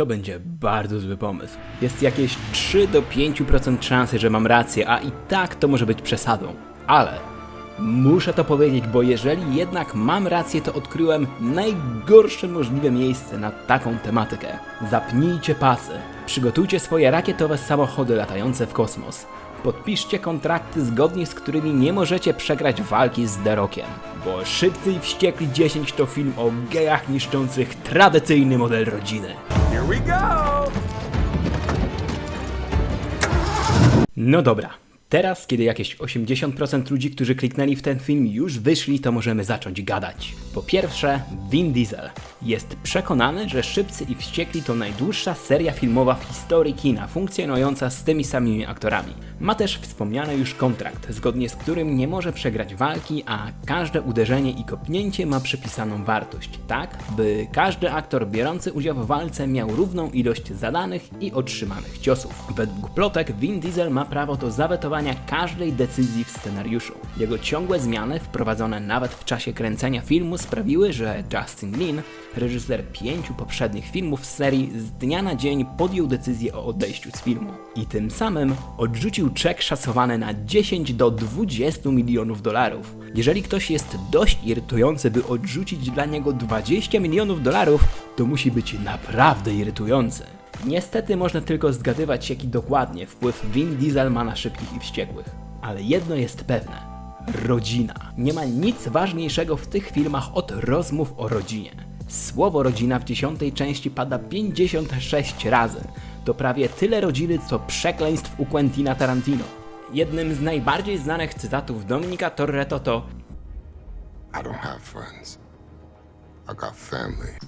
to będzie bardzo zły pomysł. Jest jakieś 3 do 5% szansy, że mam rację, a i tak to może być przesadą. Ale muszę to powiedzieć, bo jeżeli jednak mam rację, to odkryłem najgorsze możliwe miejsce na taką tematykę. Zapnijcie pasy, przygotujcie swoje rakietowe samochody latające w kosmos. Podpiszcie kontrakty zgodnie z którymi nie możecie przegrać walki z The Rockiem. Bo Szybcy i Wściekli 10 to film o gejach niszczących tradycyjny model rodziny. No dobra. Teraz, kiedy jakieś 80% ludzi, którzy kliknęli w ten film już wyszli, to możemy zacząć gadać. Po pierwsze, Vin Diesel. Jest przekonany, że Szybcy i Wściekli to najdłuższa seria filmowa w historii kina, funkcjonująca z tymi samymi aktorami. Ma też wspomniany już kontrakt, zgodnie z którym nie może przegrać walki, a każde uderzenie i kopnięcie ma przypisaną wartość, tak by każdy aktor biorący udział w walce miał równą ilość zadanych i otrzymanych ciosów. Według plotek Vin Diesel ma prawo do zawetowania każdej decyzji w scenariuszu. Jego ciągłe zmiany, wprowadzone nawet w czasie kręcenia filmu, sprawiły, że Justin Lin, reżyser pięciu poprzednich filmów z serii, z dnia na dzień podjął decyzję o odejściu z filmu. I tym samym odrzucił czek szacowany na 10 do 20 milionów dolarów. Jeżeli ktoś jest dość irytujący, by odrzucić dla niego 20 milionów dolarów, to musi być naprawdę irytujący. Niestety można tylko zgadywać, jaki dokładnie wpływ Vin Diesel ma na szybkich i wściekłych. Ale jedno jest pewne. Rodzina. Nie ma nic ważniejszego w tych filmach od rozmów o rodzinie. Słowo rodzina w dziesiątej części pada 56 razy. To prawie tyle rodziny, co przekleństw u Quentina Tarantino. Jednym z najbardziej znanych cytatów Dominika Torretto to I don't have friends.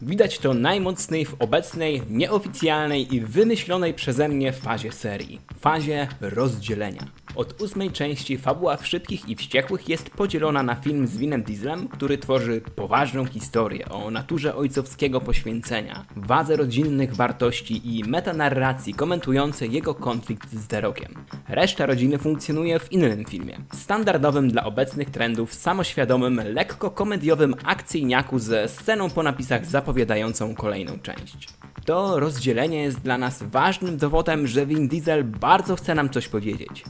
Widać to najmocniej w obecnej, nieoficjalnej i wymyślonej przeze mnie fazie serii. Fazie rozdzielenia. Od ósmej części fabuła w Szybkich i Wściekłych jest podzielona na film z Winem Dieslem, który tworzy poważną historię o naturze ojcowskiego poświęcenia, wadze rodzinnych wartości i metanarracji komentującej jego konflikt z The Rockiem. Reszta rodziny funkcjonuje w innym filmie, standardowym dla obecnych trendów, samoświadomym, lekko komediowym akcyjniaku ze sceną po napisach zapowiadającą kolejną część. To rozdzielenie jest dla nas ważnym dowodem, że Vin Diesel bardzo chce nam coś powiedzieć.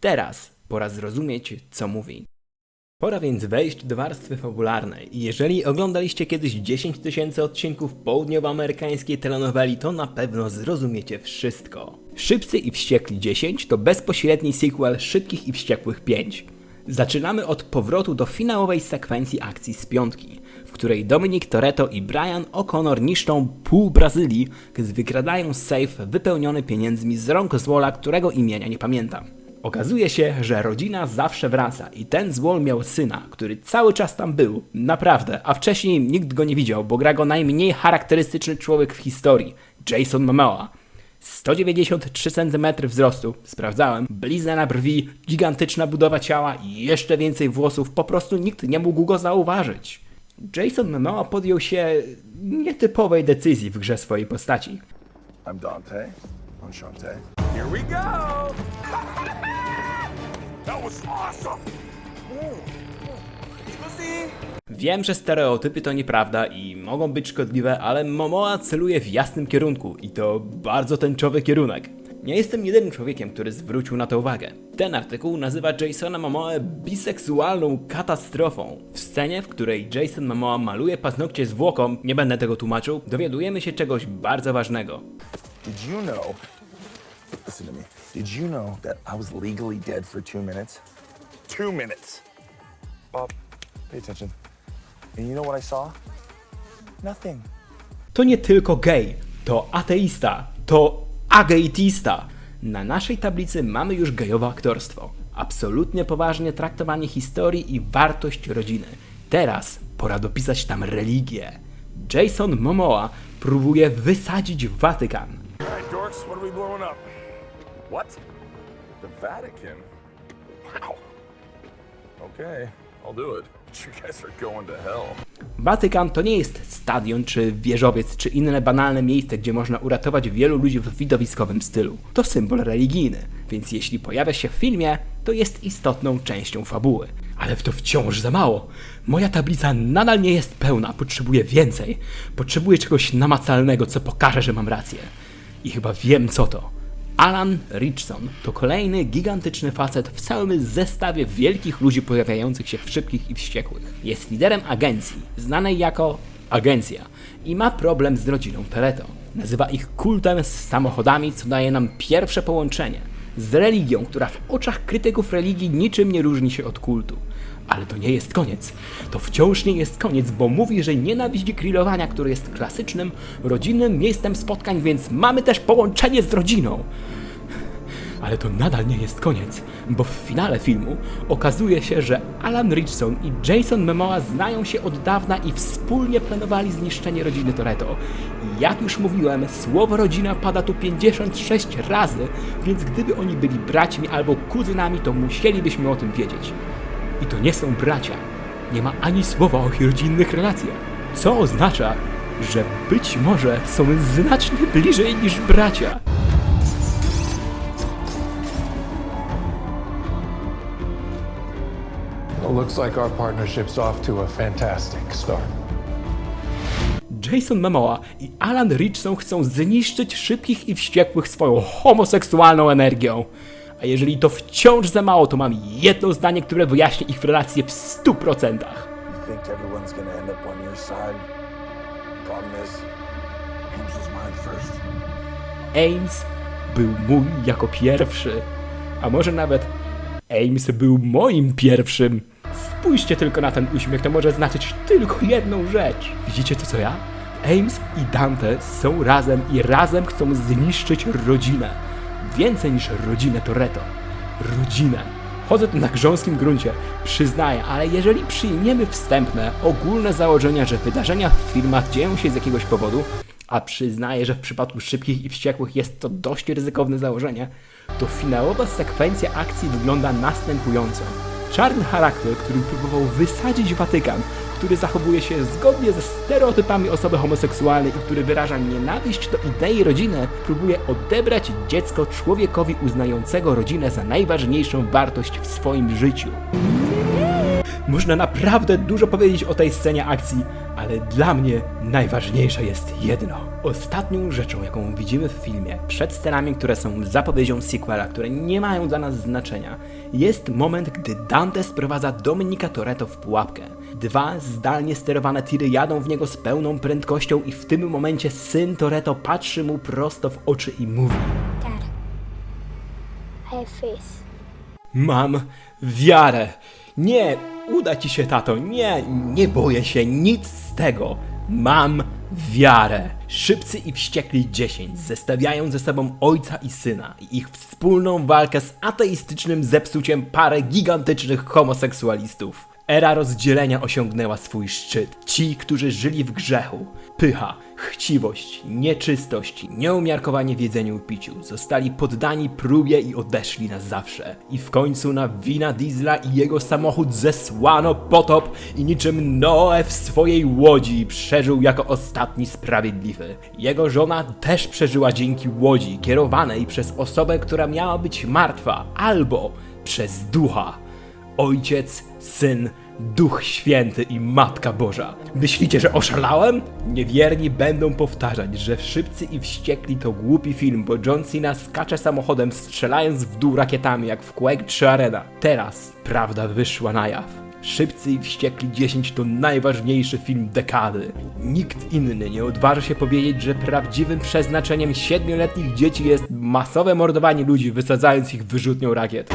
Teraz pora zrozumieć, co mówi. Pora więc wejść do warstwy fabularnej. Jeżeli oglądaliście kiedyś 10 tysięcy odcinków południowoamerykańskiej telenoweli, to na pewno zrozumiecie wszystko. Szybcy i Wściekli 10 to bezpośredni sequel Szybkich i Wściekłych 5. Zaczynamy od powrotu do finałowej sekwencji akcji z piątki, której Dominic Toretto i Brian O'Connor niszczą pół Brazylii, gdy wykradają safe wypełniony pieniędzmi z rąk złola, którego imienia nie pamiętam. Okazuje się, że rodzina zawsze wraca i ten złol miał syna, który cały czas tam był, naprawdę, a wcześniej nikt go nie widział, bo gra go najmniej charakterystyczny człowiek w historii, Jason Momoa. 193 cm wzrostu, sprawdzałem, blizna na brwi, gigantyczna budowa ciała i jeszcze więcej włosów, po prostu nikt nie mógł go zauważyć. Jason Momoa podjął się nietypowej decyzji w grze swojej postaci. I'm Dante. Shantae. Here we go! that was awesome! Wiem, że stereotypy to nieprawda i mogą być szkodliwe, ale Momoa celuje w jasnym kierunku i to bardzo tęczowy kierunek. Nie jestem jedynym człowiekiem, który zwrócił na to uwagę. Ten artykuł nazywa Jasona Momoa biseksualną katastrofą. W scenie, w której Jason Momoa maluje paznokcie zwłoką, nie będę tego tłumaczył, dowiadujemy się czegoś bardzo ważnego. Did you know? Listen to me. Did you know that I was legally dead for two minutes? Two minutes. Bob, pay attention. And you know what I saw? Nothing. To nie tylko gej, to ateista, to ageitista. Na naszej tablicy mamy już gejowe aktorstwo. Absolutnie poważnie traktowanie historii i wartość rodziny. Teraz pora dopisać tam religię. Jason Momoa próbuje wysadzić Watykan. Right, dorks, what are we up? What? The Vatican? Wow. Okay, I'll do it. Watykan to nie jest stadion, czy wieżowiec, czy inne banalne miejsce, gdzie można uratować wielu ludzi w widowiskowym stylu. To symbol religijny, więc jeśli pojawia się w filmie, to jest istotną częścią fabuły. Ale w to wciąż za mało. Moja tablica nadal nie jest pełna, potrzebuję więcej. Potrzebuję czegoś namacalnego, co pokaże, że mam rację. I chyba wiem co to. Alan Richson to kolejny gigantyczny facet w całym zestawie wielkich ludzi pojawiających się w szybkich i wściekłych. Jest liderem agencji, znanej jako Agencja, i ma problem z rodziną Toretto. Nazywa ich kultem z samochodami, co daje nam pierwsze połączenie z religią, która w oczach krytyków religii niczym nie różni się od kultu. Ale to nie jest koniec. To wciąż nie jest koniec, bo mówi, że nienawidzi grillowania, które jest klasycznym, rodzinnym miejscem spotkań, więc mamy też połączenie z rodziną. Ale to nadal nie jest koniec, bo w finale filmu okazuje się, że Alan Richson i Jason Momoa znają się od dawna i wspólnie planowali zniszczenie rodziny Toretto. I jak już mówiłem, słowo rodzina pada tu 56 razy, więc gdyby oni byli braćmi albo kuzynami, to musielibyśmy o tym wiedzieć. I to nie są bracia. Nie ma ani słowa o ich rodzinnych relacjach. Co oznacza, że być może są znacznie bliżej niż bracia. Well, looks like our partnership's off to a fantastic start. Jason Momoa i Alan Richson chcą zniszczyć szybkich i wściekłych swoją homoseksualną energią. A jeżeli to wciąż za mało, to mam jedno zdanie, które wyjaśni ich relacje w 100%. You think everyone's gonna end up on your side? Problem is, Ames was mine first. Ames był mój jako pierwszy. A może nawet Ames był moim pierwszym. Spójrzcie tylko na ten uśmiech, to może znaczyć tylko jedną rzecz. Widzicie to co ja? Ames i Dante są razem i razem chcą zniszczyć rodzinę. Więcej niż rodzinę Toretto. Rodzinę. Chodzę tu na grząskim gruncie, przyznaję, ale jeżeli przyjmiemy wstępne, ogólne założenia, że wydarzenia w filmach dzieją się z jakiegoś powodu, a przyznaję, że w przypadku szybkich i wściekłych jest to dość ryzykowne założenie, to finałowa sekwencja akcji wygląda następująco. Czarny charakter, który próbował wysadzić Watykan, który zachowuje się zgodnie ze stereotypami osoby homoseksualnej i który wyraża nienawiść do idei rodziny, próbuje odebrać dziecko człowiekowi uznającego rodzinę za najważniejszą wartość w swoim życiu. Można naprawdę dużo powiedzieć o tej scenie akcji, ale dla mnie najważniejsze jest jedno. Ostatnią rzeczą, jaką widzimy w filmie, przed scenami, które są zapowiedzią sequela, które nie mają dla nas znaczenia, jest moment, gdy Dante sprowadza Dominika Toretto w pułapkę. Dwa zdalnie sterowane tiry jadą w niego z pełną prędkością i w tym momencie syn Toretto patrzy mu prosto w oczy i mówi Dad, I have faith. Mam wiarę. Nie, uda ci się, tato. Nie, nie boję się nic z tego. Mam wiarę. Szybcy i wściekli 10 zestawiają ze sobą ojca i syna i ich wspólną walkę z ateistycznym zepsuciem parę gigantycznych homoseksualistów. Era rozdzielenia osiągnęła swój szczyt. Ci, którzy żyli w grzechu, pycha, chciwość, nieczystość, nieumiarkowanie w jedzeniu i piciu, zostali poddani próbie i odeszli na zawsze. I w końcu na wina Diesla i jego samochód zesłano potop i niczym Noe w swojej łodzi przeżył jako ostatni sprawiedliwy. Jego żona też przeżyła dzięki łodzi kierowanej przez osobę, która miała być martwa, albo przez ducha. Ojciec, Syn, Duch Święty i Matka Boża. Myślicie, że oszalałem? Niewierni będą powtarzać, że Szybcy i Wściekli to głupi film, bo John Cena skacze samochodem strzelając w dół rakietami jak w Quake 3 Arena. Teraz prawda wyszła na jaw. Szybcy i Wściekli 10 to najważniejszy film dekady. Nikt inny nie odważy się powiedzieć, że prawdziwym przeznaczeniem siedmioletnich dzieci jest masowe mordowanie ludzi, wysadzając ich wyrzutnią rakiet.